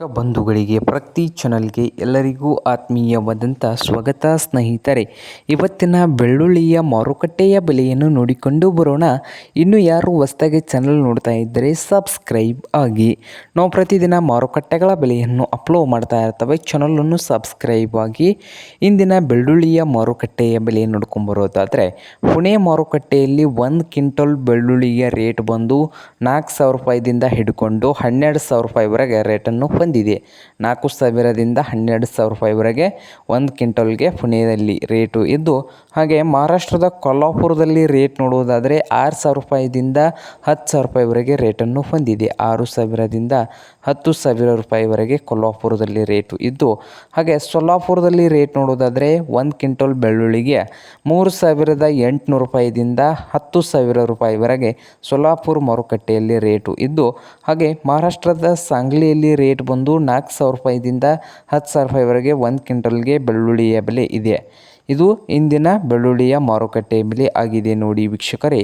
ಬಂಧುಗಳಿಗೆ, ಪ್ರತಿ ಚಾನಲ್ಗೆ ಎಲ್ಲರಿಗೂ ಆತ್ಮೀಯವಾದಂಥ ಸ್ವಾಗತ, ಸ್ನೇಹಿತರೆ. ಇವತ್ತಿನ ಬೆಳ್ಳುಳ್ಳಿಯ ಮಾರುಕಟ್ಟೆಯ ಬೆಲೆಯನ್ನು ನೋಡಿಕೊಂಡು ಬರೋಣ. ಇನ್ನು ಯಾರು ಹೊಸದಾಗಿ ಚಾನಲ್ ನೋಡ್ತಾ ಇದ್ದರೆ ಸಬ್ಸ್ಕ್ರೈಬ್ ಆಗಿ. ನಾವು ಪ್ರತಿದಿನ ಮಾರುಕಟ್ಟೆಗಳ ಬೆಲೆಯನ್ನು ಅಪ್ಲೋಡ್ ಮಾಡ್ತಾ ಇರ್ತವೆ. ಚಾನಲನ್ನು ಸಬ್ಸ್ಕ್ರೈಬ್ ಆಗಿ. ಇಂದಿನ ಬೆಳ್ಳುಳ್ಳಿಯ ಮಾರುಕಟ್ಟೆಯ ಬೆಲೆ ನೋಡ್ಕೊಂಬರೋದಾದರೆ ಪುಣೆ ಮಾರುಕಟ್ಟೆಯಲ್ಲಿ ಒಂದು ಕ್ವಿಂಟಲ್ ಬೆಳ್ಳುಳ್ಳಿಯ ರೇಟ್ ಬಂದು ನಾಲ್ಕು ಸಾವಿರ ರೂಪಾಯಿದಿಂದ ಹಿಡ್ಕೊಂಡು ಹನ್ನೆರಡು ಸಾವಿರ ರೂಪಾಯಿವರೆಗೆ ರೇಟನ್ನು ಹೊಂದಿದೆ ನಾಲ್ಕು ಸಾವಿರದಿಂದ ಹನ್ನೆರಡು ಸಾವಿರ ರೂಪಾಯಿವರೆಗೆ ಒಂದು ಕ್ವಿಂಟಲ್ಗೆ ಪುಣೆಯಲ್ಲಿ ರೇಟು ಇದ್ದು, ಹಾಗೆ ಮಹಾರಾಷ್ಟ್ರದ ಕೊಲ್ಲಾಪುರದಲ್ಲಿ ರೇಟ್ ನೋಡುವುದಾದರೆ ಆರು ಸಾವಿರ ರೂಪಾಯಿದಿಂದ ಹತ್ತು ಸಾವಿರ ರೂಪಾಯಿವರೆಗೆ ರೇಟನ್ನು ಹೊಂದಿದೆ. ಆರು ಸಾವಿರದಿಂದ ಹತ್ತು ಸಾವಿರ ರೂಪಾಯಿವರೆಗೆ ಕೊಲ್ಲಾಪುರದಲ್ಲಿ ರೇಟು ಇದ್ದು, ಹಾಗೆ ಸೊಲ್ಲಾಪುರದಲ್ಲಿ ರೇಟ್ ನೋಡೋದಾದರೆ ಒಂದು ಕ್ವಿಂಟಲ್ ಬೆಳ್ಳುಳ್ಳಿಗೆ ಮೂರು ಸಾವಿರದ ಎಂಟುನೂರು ರೂಪಾಯಿದಿಂದ ಹತ್ತು ಸಾವಿರ ರೂಪಾಯಿವರೆಗೆ ಸೊಲ್ಲಾಪುರ ಮಾರುಕಟ್ಟೆಯಲ್ಲಿ ರೇಟು ಇದ್ದು, ಹಾಗೆ ಮಹಾರಾಷ್ಟ್ರದ ಸಾಂಗ್ಲಿಯಲ್ಲಿ ರೇಟ್ ಬಂದು ನಾಲ್ಕು ಸಾವಿರ ರೂಪಾಯಿದಿಂದ ಹತ್ತು ಸಾವಿರ ರೂಪಾಯಿವರೆಗೆ ಒಂದು ಕ್ವಿಂಟಲ್ಗೆ ಬೆಳ್ಳುಳ್ಳಿಯ ಬೆಲೆ ಇದೆ. ಇದು ಇಂದಿನ ಬೆಳ್ಳುಳ್ಳಿಯ ಮಾರುಕಟ್ಟೆ ಬೆಲೆ ಆಗಿದೆ ನೋಡಿ ವೀಕ್ಷಕರೇ.